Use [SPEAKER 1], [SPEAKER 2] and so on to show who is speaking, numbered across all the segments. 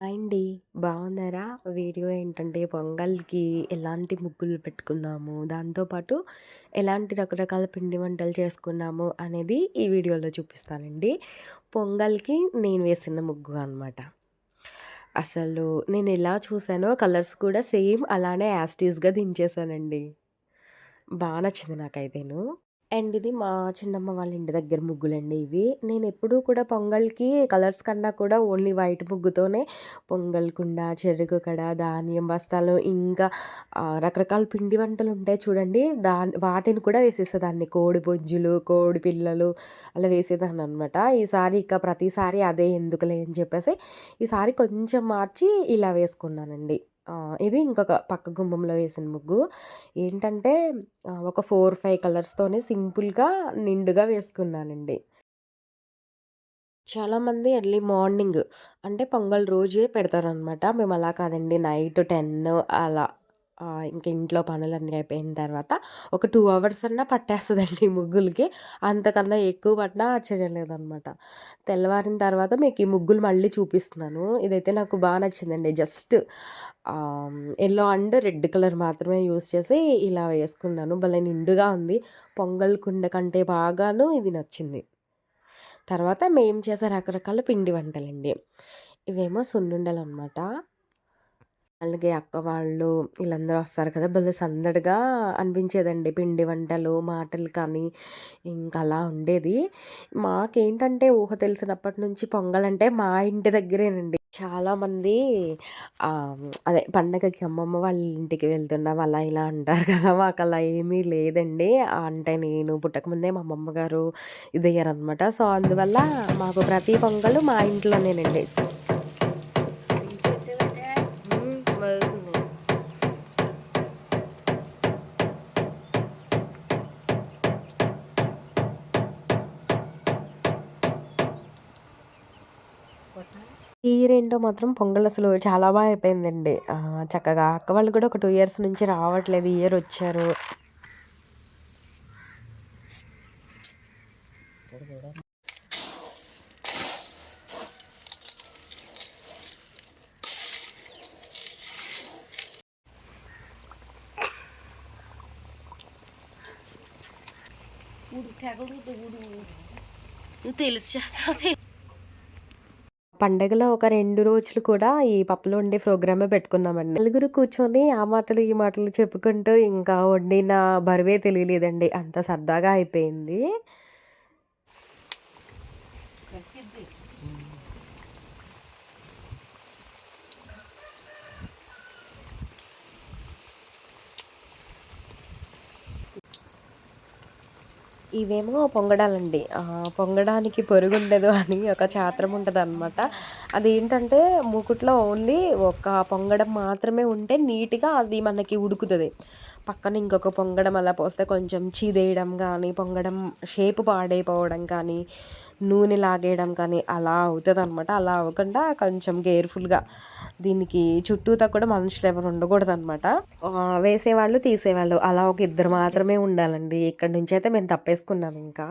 [SPEAKER 1] అండి. బాగున్నారా? వీడియో ఏంటంటే పొంగల్‌కి ఎలాంటి ముగ్గులు పెట్టుకున్నాము, దాంతో పాటు ఎలాంటి రకరకాల పిండి వంటలు చేసుకున్నాము అనేది ఈ వీడియోలో చూపిస్తానండి. పొంగల్‌కి నేను వేసిన ముగ్గు అనమాట. అసలు నేను ఎలా చూసానో కలర్స్ కూడా సేమ్ అలానే యాజ్ టీజ్‌గా దించేసానండి. బా నచ్చింది నాకైతేను. అండ్ ఇది మా చిన్నమ్మ వాళ్ళ ఇంటి దగ్గర ముగ్గులండి ఇవి. నేను ఎప్పుడూ కూడా పొంగల్‌కి కలర్స్ కన్నా కూడా ఓన్లీ వైట్ ముగ్గుతోనే పొంగల్ కుండ, చెరుకు కడ, ధాన్యం బస్తాలు ఇంకా రకరకాల పిండి వంటలు ఉంటాయి చూడండి. దా వాటిని కూడా వేసేసేదాన్ని. కోడి బొజ్జులు కోడి పిల్లలు అలా వేసేదాన్ననమాట. ఈసారి ఇక ప్రతిసారి అదే ఎందుకులే అని చెప్పేసి ఈసారి కొంచెం మార్చి ఇలా వేసుకున్నానండి. ఇది ఇంకొక పక్క గుమ్మంలో వేసిన ముగ్గు. ఏంటంటే ఒక 4, 5 కలర్స్‌తోనే సింపుల్‌గా నిండుగా వేసుకున్నానండి. చాలామంది ఎర్లీ మార్నింగ్ అంటే పొంగల్ రోజే పెడతారనమాట. మేము అలా కాదండి. నైట్ 10 అలా ఇంక ఇంట్లో పనులన్నీ అయిపోయిన తర్వాత ఒక టూ అవర్స్ అన్నా పట్టేస్తుందండి ముగ్గులకి. అంతకన్నా ఎక్కువ పట్టినా ఆశ్చర్యం లేదనమాట. తెల్లవారిన తర్వాత మీకు ఈ ముగ్గులు మళ్ళీ చూపిస్తున్నాను. ఇదైతే నాకు బాగా నచ్చిందండి. Just yellow and red colour మాత్రమే యూజ్ చేసి ఇలా వేసుకున్నాను. భలే నిండుగా ఉంది. పొంగల్ కుండ కంటే బాగాను ఇది నచ్చింది. తర్వాత మేము చేసే రకరకాల పిండి వంటలండి. ఇవేమో సున్నుండలు అనమాట అలాగే అక్క వాళ్ళు వీళ్ళందరూ వస్తారు కదా! భలే సందడిగా అనిపించేదండి. పిండి వంటలు, మాటలు కానీ ఇంకా అలా ఉండేది. మాకేంటంటే ఊహ తెలిసినప్పటి నుంచి పొంగలంటే మా ఇంటి దగ్గరేనండి. చాలామంది అదే పండగకి అమ్మమ్మ వాళ్ళ ఇంటికి వెళ్తున్నాం అలా ఇలా అంటారు కదా! మాకు అలా ఏమీ లేదండి. అంటే నేను పుట్టకముందే మా అమ్మమ్మ గారు ఇదయ్యారనమాట. సో, అందువల్ల మాకు ప్రతి పొంగలు మా ఇంట్లోనేనండి. ఈరేంటో మాత్రం పొంగల్ అసలు చాలా బాగా అయిపోయిందండి. చక్కగా అక్క వాళ్ళు కూడా ఒక టూ ఇయర్స్ నుంచి రావట్లేదు. ఇయర్ వచ్చారు. తెలుసు చేస్తావు పండగలో ఒక రెండు రోజులు కూడా ఈ పప్పులు వండే ప్రోగ్రామే పెట్టుకున్నామండి. నలుగురు కూర్చొని ఆ మాటలు, ఈ మాటలు చెప్పుకుంటూ ఇంకా వండిన బరువే తెలియలేదండి. అంత సరదాగా అయిపోయింది. ఇవేమో పొంగడాలండి. పొంగడానికి పొరుగుండదు అని ఒక చాత్రం అది అదేంటంటే మూకుట్లో ఓన్లీ ఒక పొంగడం మాత్రమే ఉంటే నీట్‌గా అది మనకి ఉడుకుతుంది పక్కన ఇంకొక పొంగడం అలా పోస్తే కొంచెం చీదేయడం కానీ పొంగడం షేప్ పాడైపోవడం కానీ, నూనె లాగేయడం కానీ అలా అవుతుంది అనమాట అలా అవ్వకుండా కొంచెం కేర్‌ఫుల్‌గా దీనికి చుట్టూతా కూడా మనుషులు ఎవరు ఉండకూడదనమాట. అనమాట వేసేవాళ్ళు, తీసేవాళ్ళు అలా ఒక ఇద్దరు మాత్రమే ఉండాలండి. ఇక్కడ నుంచి అయితే మేము తప్పేసుకున్నాం ఇంకా.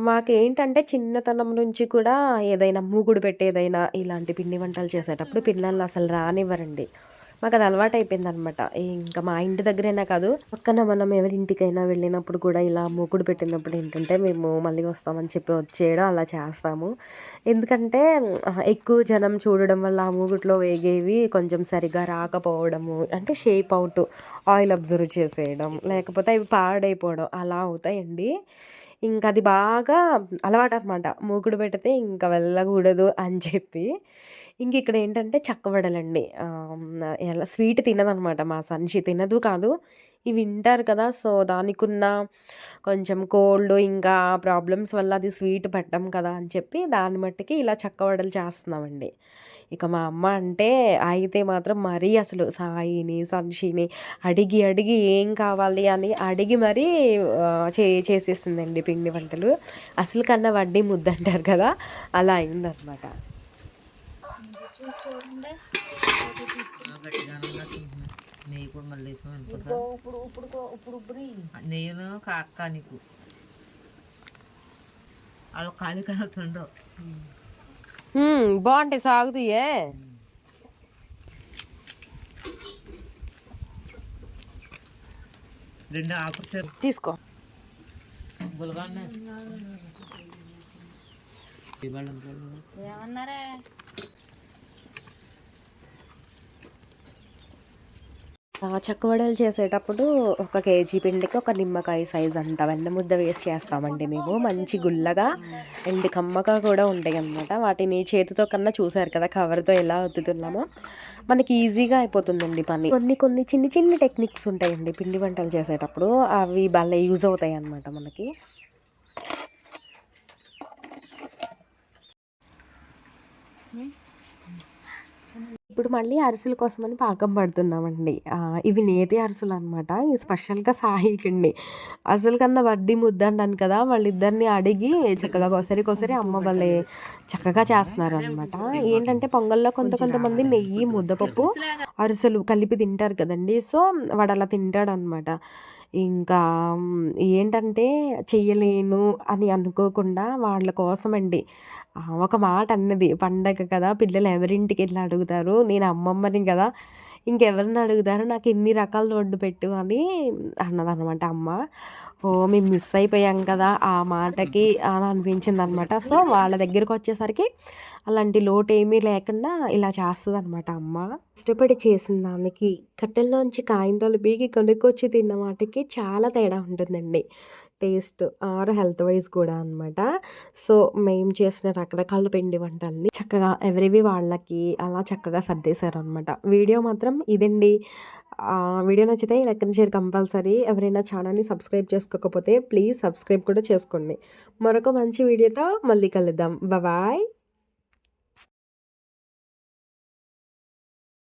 [SPEAKER 1] మాకేంటంటే చిన్నతనం నుంచి కూడా ఏదైనా మూగుడు పెట్టేదైనా ఇలాంటి పిండి వంటలు చేసేటప్పుడు పిల్లల్ని అసలు రానివ్వరండి. మాకు అది మాకది అనమాట ఇంకా మా ఇంటి దగ్గరైనా కాదు, పక్కన మనం ఎవరింటికైనా వెళ్ళినప్పుడు కూడా ఇలా మూకుడు పెట్టినప్పుడు ఏంటంటే మేము మళ్ళీ వస్తామని చెప్పి వచ్చేయడం అలా చేస్తాము. ఎందుకంటే ఎక్కువ జనం చూడడం వల్ల ఆ మూగుట్లో వేగేవి కొంచెం సరిగ్గా రాకపోవడము, అంటే షేప్ అవుట్, ఆయిల్ అబ్జర్వ్ చేసేయడం, లేకపోతే అవి పాడైపోవడం అలా అవుతాయండి. ఇంకా అది బాగా అలవాటు అనమాట మూకుడు పెడితే ఇంకా వెళ్ళకూడదు అని చెప్పి. ఇంక ఇక్కడ చక్కవడలండి. చక్కబడలండి ఎలా స్వీట్ తినదనమాట మా సన్షి. తినదు కాదు, ఇవి వింటారు కదా! సో, దానికున్న కొంచెం కోల్డ్ ఇంకా ప్రాబ్లమ్స్ వల్ల అది స్వీట్ పెట్టం కదా అని చెప్పి దాన్ని మట్టుకి ఇలా చక్కబడలు చేస్తున్నామండి. ఇక మా అమ్మ అంటే అయితే మాత్రం మరీ అసలు సాయిని, సన్షిని అడిగి అడిగి ఏం కావాలి అని అడిగి మరీ చే చేసేసిందండి పిండి వంటలు. అసలు కన్నా వడ్డీ ముద్దంటారు కదా! అలా అయిందనమాట.
[SPEAKER 2] నెయ్యి కూడా మళ్ళీ నేను నీకు వాళ్ళు ఖాళీ కలుగుతుండ్రు
[SPEAKER 1] బాగుంటాయి సాగుతాయే.
[SPEAKER 2] రెండు ఆకుచీర
[SPEAKER 1] తీసుకో. ఆ, చేసేటప్పుడు ఒక కేజీ పిండికి ఒక నిమ్మకాయ సైజ్ అంత. వెన్న ముద్ద వేసి చేస్తామండి మేము. మంచి గుల్లగా అండ్ కమ్మగా కూడా ఉంటాయి అన్నమాట. వాటిని చేతితో కన్నా చూసారు కదా కవర్తో ఎలా ఒత్తుతున్నామో మనకి ఈజీగా అయిపోతుందండి పని. కొన్ని కొన్ని చిన్ని చిన్ని టెక్నిక్స్ ఉంటాయండి పిండి వంటలు చేసేటప్పుడు. అవి భలే యూజ్ అవుతాయి అన్నమాట మనకి. ఇప్పుడు మళ్ళీ అరుసుల కోసమని పాకం పడుతున్నామండి. ఇవి నేతి అరిసెలు అనమాట ఇవి స్పెషల్గా సాయికండి. అసలు కన్నా వడ్డీ ముద్ద కదా వాళ్ళిద్దరిని అడిగి చక్కగా ఒకసారి ఒకసారి అమ్మ వాళ్ళే చక్కగా చేస్తున్నారు అనమాట ఏంటంటే పొంగల్లో కొంత కొంతమంది నెయ్యి ముద్దపప్పు అరిసెలు కలిపి తింటారు కదండి. సో వాడు అలా తింటాడు అనమాట ఇంకా ఏంటంటే చెయ్యలేను అని అనుకోకుండా వాళ్ళ కోసమండి. ఆ, ఒక మాట అన్నది పండగ కదా పిల్లలు ఎవరింటికి వెళ్ళి అడుగుతారు? నేను అమ్మమ్మని కదా ఇంకెవరిని అడుగుతారు? నాకు ఎన్ని రకాల వండి పెట్టు అని అన్నదన్నమాట అమ్మ. ఓ మేము మిస్ అయిపోయాం కదా ఆ మాటకి అని అనిపించింది అనమాట సో వాళ్ళ దగ్గరికి వచ్చేసరికి అలాంటి లోటు ఏమీ లేకుండా ఇలా చేస్తుంది అనమాట అమ్మ. ఇష్టపడి చేసిన దానికి కట్టెల్లోంచి కాయింతలు బీగి కొనుక్కొచ్చి తిన్న వాటికి చాలా తేడా ఉంటుందండి. టేస్ట్ ఆర్ హెల్త్ వైజ్ కూడా అనమాట సో మేము చేసిన రకరకాల పిండి వంటల్ని చక్కగా ఎవరివి వాళ్ళకి అలా చక్కగా సర్దేశారనమాట వీడియో మాత్రం ఇదండి. వీడియో నచ్చితే లైక్ అండ్ షేర్ కంపల్సరీ. ఎవరైనా ఛానల్ని సబ్స్క్రైబ్ చేసుకోకపోతే ప్లీజ్ సబ్స్క్రైబ్ కూడా చేసుకోండి. మరొక మంచి వీడియోతో మళ్ళీ కలుద్దాం. బాయ్